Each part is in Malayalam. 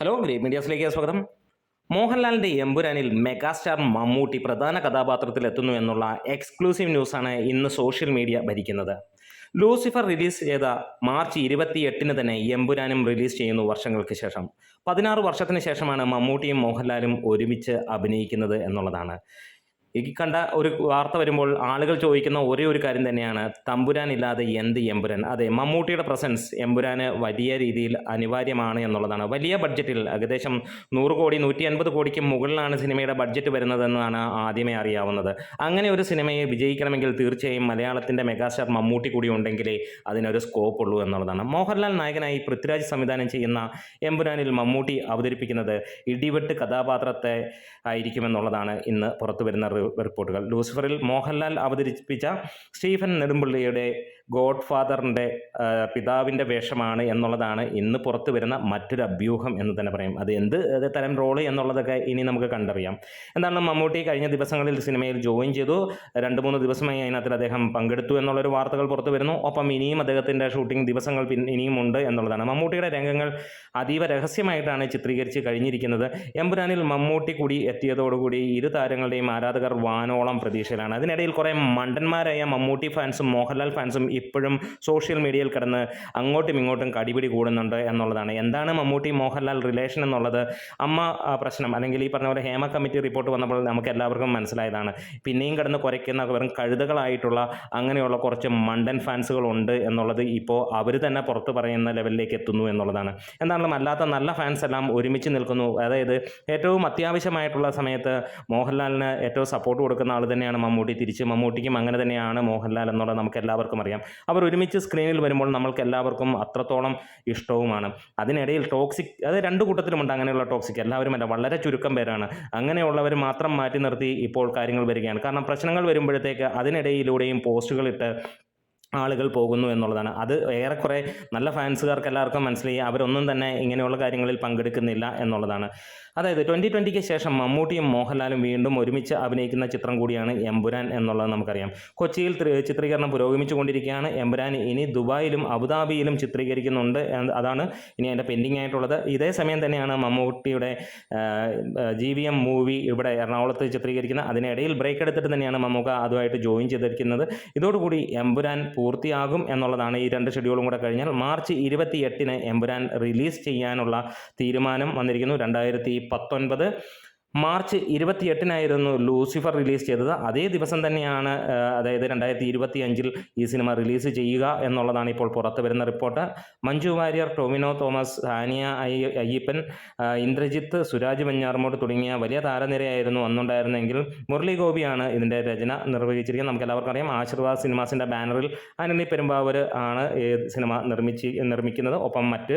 ഹലോ ഗ്രേറ്റ് മീഡിയാസിലേക്ക് സ്വാഗതം. മോഹൻലാലിന്റെ എമ്പുരാനിൽ മെഗാസ്റ്റാർ മമ്മൂട്ടി പ്രധാന കഥാപാത്രത്തിൽ എത്തുന്നു എന്നുള്ള എക്സ്ക്ലൂസീവ് ന്യൂസാണ് ഇന്ന് സോഷ്യൽ മീഡിയ ഭരിക്കുന്നത്. ലൂസിഫർ റിലീസ് ചെയ്ത മാർച്ച് ഇരുപത്തി എട്ടിന് തന്നെ എമ്പുരാനും റിലീസ് ചെയ്യുന്നു വർഷങ്ങൾക്ക് ശേഷം. പതിനാറ് വർഷത്തിന് ശേഷമാണ് മമ്മൂട്ടിയും മോഹൻലാലും ഒരുമിച്ച് അഭിനയിക്കുന്നത് എന്നുള്ളതാണ്. ഈ കണ്ട ഒരു വാർത്ത വരുമ്പോൾ ആളുകൾ ചോദിക്കുന്ന ഒരേ ഒരു കാര്യം തന്നെയാണ്. തമ്പുരാൻ ഇല്ലാതെ എന്ത് എമ്പുരാൻ? അതെ മമ്മൂട്ടിയുടെ പ്രസൻസ് എമ്പുരാന് വലിയ രീതിയിൽ അനിവാര്യമാണ് എന്നുള്ളതാണ്. വലിയ ബഡ്ജറ്റിൽ ഏകദേശം നൂറ് കോടി നൂറ്റി അൻപത് കോടിക്ക് മുകളിലാണ് സിനിമയുടെ ബഡ്ജറ്റ് വരുന്നതെന്നാണ് ആദ്യമേ അറിയാവുന്നത്. അങ്ങനെ ഒരു സിനിമയെ വിജയിക്കണമെങ്കിൽ തീർച്ചയായും മലയാളത്തിന്റെ മെഗാസ്റ്റാർ മമ്മൂട്ടി കൂടി ഉണ്ടെങ്കിലേ അതിനൊരു സ്കോപ്പ് ഉള്ളൂ എന്നുള്ളതാണ്. മോഹൻലാൽ നായകനായി പൃഥ്വിരാജ് സംവിധാനം ചെയ്യുന്ന എമ്പുരാനിൽ മമ്മൂട്ടി അവതരിപ്പിക്കുന്നത് ഇടിവെട്ട് കഥാപാത്രത്തെ ആയിരിക്കുമെന്നുള്ളതാണ് ഇന്ന് പുറത്തു വരുന്ന റിപ്പോർട്ടുകൾ. ലൂസിഫറിൽ മോഹൻലാൽ അവതരിപ്പിച്ച സ്റ്റീഫൻ നെടുമ്പള്ളിയുടെ ഗോഡ് ഫാദറിന്റെ പിതാവിന്റെ വേഷമാണ് എന്നുള്ളതാണ് ഇന്ന് പുറത്തു വരുന്ന മറ്റൊരു അഭ്യൂഹം എന്ന് തന്നെ പറയും. അത് എന്ത് തരം റോൾ എന്നുള്ളതൊക്കെ ഇനി നമുക്ക് കണ്ടറിയാം. എന്താണ് മമ്മൂട്ടി കഴിഞ്ഞ ദിവസങ്ങളിൽ സിനിമയിൽ ജോയിൻ ചെയ്തു. രണ്ട് മൂന്ന് ദിവസമായി അതിനകത്തിൽ അദ്ദേഹം പങ്കെടുത്തു എന്നുള്ളൊരു വാർത്തകൾ പുറത്തു വരുന്നു. ഒപ്പം ഇനിയും അദ്ദേഹത്തിന്റെ ഷൂട്ടിംഗ് ദിവസങ്ങൾ ഇനിയും ഉണ്ട് എന്നുള്ളതാണ്. മമ്മൂട്ടിയുടെ രംഗങ്ങൾ അതീവ രഹസ്യമായിട്ടാണ് ചിത്രീകരിച്ച് കഴിഞ്ഞിരിക്കുന്നത്. എമ്പുരാനിൽ മമ്മൂട്ടി കൂടി എത്തിയതോടുകൂടി ഇരു താരങ്ങളുടെയും ആരാധകർ വാനോളം പ്രതീക്ഷയിലാണ്. അതിനിടയിൽ കുറേ മണ്ടന്മാരായ മമ്മൂട്ടി ഫാൻസും മോഹൻലാൽ ഫാൻസും ഇപ്പോഴും സോഷ്യൽ മീഡിയയിൽ കിടന്ന് അങ്ങോട്ടും ഇങ്ങോട്ടും കടിപിടി കൂടുന്നുണ്ട് എന്നുള്ളതാണ്. എന്താണ് മമ്മൂട്ടി മോഹൻലാൽ റിലേഷൻ എന്നുള്ളത്? അമ്മ പ്രശ്നം. അല്ലെങ്കിൽ ഈ പറഞ്ഞ പോലെ ഹേമ കമ്മിറ്റി റിപ്പോർട്ട് വന്നപ്പോൾ നമുക്ക് എല്ലാവർക്കും മനസ്സിലായതാണ്. പിന്നെയും കിടന്ന് കുറയ്ക്കുന്ന വെറും കഴുതകളായിട്ടുള്ള അങ്ങനെയുള്ള കുറച്ച് മണ്ടൻ ഫാൻസുകളുണ്ട് എന്നുള്ളത് ഇപ്പോൾ അവർ തന്നെ പുറത്ത് പറയുന്ന ലെവലിലേക്ക് എത്തുന്നു എന്നുള്ളതാണ്. എന്താണെങ്കിലും അല്ലാത്ത നല്ല ഫാൻസ് എല്ലാം ഒരുമിച്ച് നിൽക്കുന്നു. അതായത് ഏറ്റവും അത്യാവശ്യമായിട്ടുള്ള സമയത്ത് മോഹൻലാലിന് ഏറ്റവും സപ്പോർട്ട് കൊടുക്കുന്ന ആൾ തന്നെയാണ് മമ്മൂട്ടി. തിരിച്ച് മമ്മൂട്ടിക്കും അങ്ങനെ തന്നെയാണ് മോഹൻലാൽ എന്നുള്ളത് നമുക്ക് എല്ലാവർക്കും അറിയാം. അവർ ഒരുമിച്ച് സ്ക്രീനിൽ വരുമ്പോൾ നമ്മൾക്ക് എല്ലാവർക്കും അത്രത്തോളം ഇഷ്ടവുമാണ്. അതിനിടയിൽ ടോക്സിക് അത് രണ്ട് കൂട്ടത്തിലുമുണ്ട് അങ്ങനെയുള്ള ടോക്സിക് എല്ലാവരുമല്ല വളരെ ചുരുക്കം പേരാണ്. അങ്ങനെയുള്ളവർ മാത്രം മാറ്റി നിർത്തി ഇപ്പോൾ കാര്യങ്ങൾ വരികയാണ്. കാരണം പ്രശ്നങ്ങൾ വരുമ്പോഴത്തേക്ക് അതിനിടയിലൂടെയും പോസ്റ്റുകൾ ഇട്ട് ആളുകൾ പോകുന്നു എന്നുള്ളതാണ്. അത് ഏറെക്കുറെ നല്ല ഫാൻസുകാർക്ക് എല്ലാവർക്കും മനസ്സിലായി. അവരൊന്നും തന്നെ ഇങ്ങനെയുള്ള കാര്യങ്ങളിൽ പങ്കെടുക്കുന്നില്ല എന്നുള്ളതാണ്. അതായത് ട്വന്റി ട്വന്റിക്ക് ശേഷം മമ്മൂട്ടിയും മോഹൻലാലും വീണ്ടും ഒരുമിച്ച് അഭിനയിക്കുന്ന ചിത്രം കൂടിയാണ് എമ്പുരാൻ എന്നുള്ളത് നമുക്കറിയാം. കൊച്ചിയിൽ ചിത്രീകരണം പുരോഗമിച്ചുകൊണ്ടിരിക്കുകയാണ് എമ്പുരാൻ ഇനി ദുബായിലും അബുദാബിയിലും ചിത്രീകരിക്കുന്നുണ്ട് അതാണ് ഇനി അതിന്റെ പെൻഡിങ് ആയിട്ടുള്ളത്. ഇതേ സമയം തന്നെയാണ് മമ്മൂട്ടിയുടെ ജി വി എം മൂവി ഇവിടെ എറണാകുളത്ത് ചിത്രീകരിക്കുന്നത്. അതിനിടയിൽ ബ്രേക്ക് എടുത്തിട്ട് തന്നെയാണ് മമ്മൂക്ക അതുമായിട്ട് ജോയിൻ ചെയ്തിരിക്കുന്നത്. ഇതോടുകൂടി എമ്പുരാൻ പൂർത്തിയാകും എന്നുള്ളതാണ് ഈ രണ്ട് ഷെഡ്യൂളും കൂടെ കഴിഞ്ഞാൽ മാർച്ച് ഇരുപത്തി എട്ടിന് എമ്പുരാൻ റിലീസ് ചെയ്യാനുള്ള തീരുമാനം വന്നിരിക്കുന്നു. രണ്ടായിരത്തി പത്തൊൻപത് മാർച്ച് ഇരുപത്തിയെട്ടിനായിരുന്നു ലൂസിഫർ റിലീസ് ചെയ്തത്. അതേ ദിവസം തന്നെയാണ് അതായത് രണ്ടായിരത്തി ഇരുപത്തി അഞ്ചിൽ ഈ സിനിമ റിലീസ് ചെയ്യുക എന്നുള്ളതാണ് ഇപ്പോൾ പുറത്തു വരുന്ന റിപ്പോർട്ട്. മഞ്ജു വാര്യർ ടൊമിനോ തോമസ് അയ്യ അയ്യപ്പൻ ഇന്ദ്രജിത്ത് സുരാജ് മഞ്ഞാർമോട് തുടങ്ങിയ വലിയ താരനിരയായിരുന്നു അന്നുണ്ടായിരുന്നെങ്കിൽ മുരളി ഗോപിയാണ് ഇതിന്റെ രചന നിർവഹിച്ചിരിക്കുന്നത്. നമുക്ക് എല്ലാവർക്കും അറിയാം ആശീർവാദ് സിനിമാസിന്റെ ബാനറിൽ അനന്തി പെരുമ്പാവൂർ ആണ് സിനിമ നിർമ്മിച്ച് നിർമ്മിക്കുന്നത്. ഒപ്പം മറ്റ്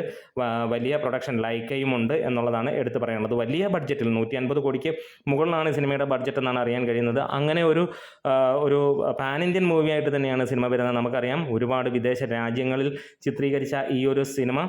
വലിയ പ്രൊഡക്ഷൻ ലൈക്കയും ഉണ്ട് എന്നുള്ളതാണ് എടുത്തു പറയാനുള്ളത് വലിയ ബഡ്ജറ്റിൽ നൂറ്റി അൻപത് കോടിക്ക് മുകളിലാണ് സിനിമയുടെ ബഡ്ജറ്റ് എന്നാണ് അറിയാൻ കഴിയുന്നത്. അങ്ങനെ ഒരു ഒരു പാൻ ഇന്ത്യൻ മൂവിയായിട്ട് തന്നെയാണ് സിനിമ വരുന്നത്. നമുക്കറിയാം ഒരുപാട് വിദേശ രാജ്യങ്ങളിൽ ചിത്രീകരിച്ച ഈ ഒരു സിനിമ.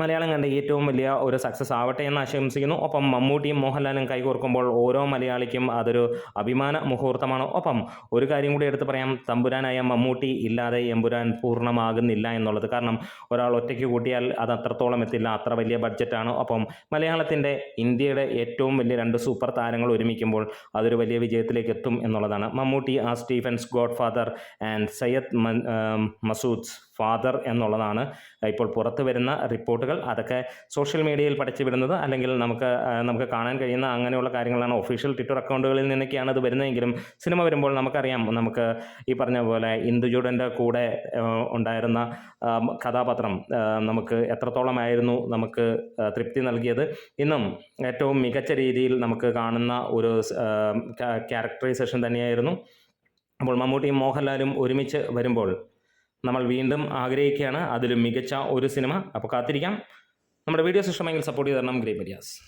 മലയാളം കണ്ട ഏറ്റവും വലിയ ഒരു സക്സസ് ആവട്ടെ എന്ന് ആശംസിക്കുന്നു. ഒപ്പം മമ്മൂട്ടിയും മോഹൻലാലും കൈകോർക്കുമ്പോൾ ഓരോ മലയാളിക്കും അതൊരു അഭിമാന മുഹൂർത്തമാണ്. ഒപ്പം ഒരു കാര്യം കൂടി എടുത്തു പറയാം. തമ്പുരാനായ മമ്മൂട്ടി ഇല്ലാതെ എമ്പുരാൻ പൂർണമാകുന്നില്ല എന്നുള്ളത്. കാരണം ഒരാൾ ഒറ്റയ്ക്ക് കൂട്ടിയാൽ അത് അത്രത്തോളം എത്തില്ല. അത്ര വലിയ ബഡ്ജറ്റാണ് ഒപ്പം മലയാളത്തിന്റെ ഇന്ത്യയുടെ ഏറ്റവും വലിയ രണ്ട് സൂപ്പർ താരങ്ങൾ ഒരുമിക്കുമ്പോൾ അതൊരു വലിയ വിജയത്തിലേക്ക് എത്തും എന്നുള്ളതാണ്. മമ്മൂട്ടി ആ Stephen's god father and Sayyed Masood's father എന്നുള്ളതാണ്. ഇപ്പോൾ പുറത്തു വരുന്ന റിപ്പോർട്ടുകൾ അതൊക്കെ സോഷ്യൽ മീഡിയയിൽ പഠിച്ചു വിടുന്നത് അല്ലെങ്കിൽ നമുക്ക് നമുക്ക് കാണാൻ കഴിയുന്ന അങ്ങനെയുള്ള കാര്യങ്ങളാണ് ഒഫീഷ്യൽ ട്വിറ്റർ അക്കൗണ്ടുകളിൽ നിന്നൊക്കെയാണ് അത് വരുന്നതെങ്കിലും സിനിമ വരുമ്പോൾ നമുക്കറിയാം നമുക്ക് ഈ പറഞ്ഞ പോലെ ഇന്ദുജൂഡന്റെ കൂടെ ഉണ്ടായിരുന്ന കഥാപാത്രം നമുക്ക് എത്രത്തോളമായിരുന്നു നമുക്ക് തൃപ്തി നൽകിയത്. ഇന്നും ഏറ്റവും മികച്ച രീതിയിൽ നമുക്ക് കാണുന്ന ഒരു ക്യാരക്ടറൈസേഷൻ തന്നെയായിരുന്നു. അപ്പോൾ മമ്മൂട്ടിയും മോഹൻലാലും ഒരുമിച്ച് വരുമ്പോൾ നമ്മൾ വീണ്ടും ആഗ്രഹിക്കുകയാണ്. അതിലും മികച്ച ഒരു സിനിമ. അപ്പോൾ കാത്തിരിക്കാം. നമ്മുടെ വീഡിയോസ് ഇഷ്ടമെങ്കിൽ സപ്പോർട്ട് ചെയ്ത് തരണം. ഗ്രേ മരിയാസ്.